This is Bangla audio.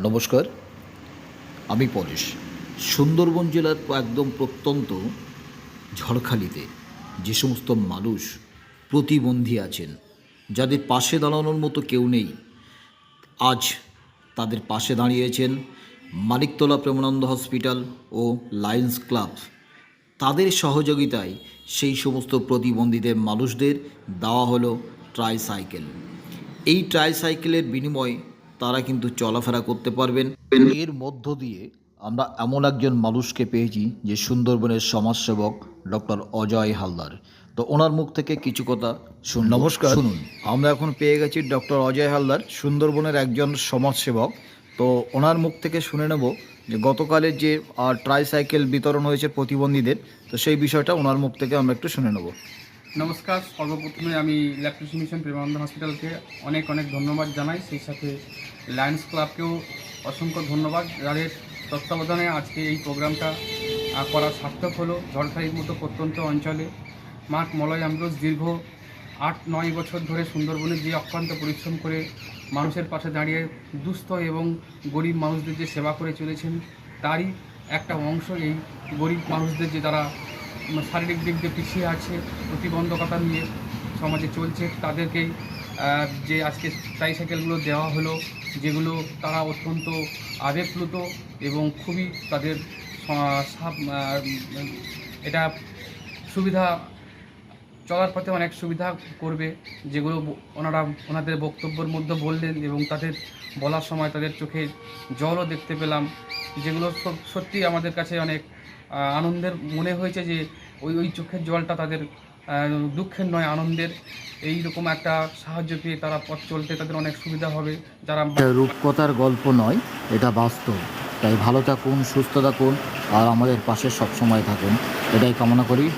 নমস্কার। আমি পরেশ। সুন্দরবন জেলার একদম প্রত্যন্ত ঝড়খালিতে যে সমস্ত মানুষ প্রতিবন্ধী আছেন, যাদের পাশে দাঁড়ানোর মতো কেউ নেই, আজ তাদের পাশে দাঁড়িয়েছেন মানিকতলা প্রেমানন্দ হসপিটাল ও লায়ন্স ক্লাব। তাদের সহযোগিতায় সেই সমস্ত প্রতিবন্ধীদের মানুষদের দেওয়া হলো ট্রাইসাইকেল। এই ট্রাইসাইকেলের বিনিময়ে তারা কিন্তু চলাফেরা করতে পারবেন। এর মধ্য দিয়ে আমরা এমন একজন মানুষকে পেয়েছি যে সুন্দরবনের সমাজসেবক ডক্টর অজয় হালদার। তো ওনার মুখ থেকে কিছু কথা শুন নমস্কার। শুনুন। আমরা এখন পেয়ে গেছি ডক্টর অজয় হালদার সুন্দরবনের একজন সমাজসেবক। তো ওনার মুখ থেকে শুনে নেব যে গতকালের যে ট্রাইসাইকেল বিতরণ হয়েছে প্রতিবন্ধীদের তো সেই বিষয়টা ওনার মুখ থেকে আমরা একটু শুনে নেব। নমস্কার। সর্বপ্রথমে আমি ইলেকট্রিক মিশন প্রেমানন্দ হসপিটালকে অনেক অনেক ধন্যবাদ জানাই। সেই সাথে লায়ন্স ক্লাবকেও অসংখ্য ধন্যবাদ। যাদের তত্ত্বাবধানে আজকে এই প্রোগ্রামটা করা সার্থক হলো। ঝড়খালির মতো প্রত্যন্ত অঞ্চলে মার্ক মলয় আমরোজ দীর্ঘ আট নয় বছর ধরে সুন্দরবনে যে অক্লান্ত পরিশ্রম করে মানুষের পাশে দাঁড়িয়ে দুস্থ এবং গরিব মানুষদের যে সেবা করে চলেছেন, তারই একটা অংশ এই গরিব মানুষদের যে তারা শারীরিক দিক দিয়ে পিছিয়ে আছে, প্রতিবন্ধকতা নিয়ে সমাজে চলছে। তাদেরকেই যে আজকে ট্রাইসাইকেলগুলো দেওয়া হলো, যেগুলো তারা অত্যন্ত আবেগপ্লুত এবং খুবই তাদের এটা সুবিধা, চলার পথে অনেক সুবিধা করবে, যেগুলো ওনারা, ওনাদের বক্তব্যের মধ্যে বললেন এবং তাদের বলার সময় তাদের চোখে জলও দেখতে পেলাম। যেগুলো সত্যি আমাদের কাছে অনেক আনন্দের মনে হয়েছে যে ওই ওই চোখের জলটা তাদের দুঃখের নয়, আনন্দের। এই রকম একটা সাহায্য পেয়ে তারা পথ চলতে তাদের অনেক সুবিধা হবে। যারা রূপকথার গল্প নয়, এটা বাস্তব। তাই ভালো থাকুন, সুস্থ থাকুন, আর আমাদের পাশে সবসময় থাকুন। এটাই কামনা করি।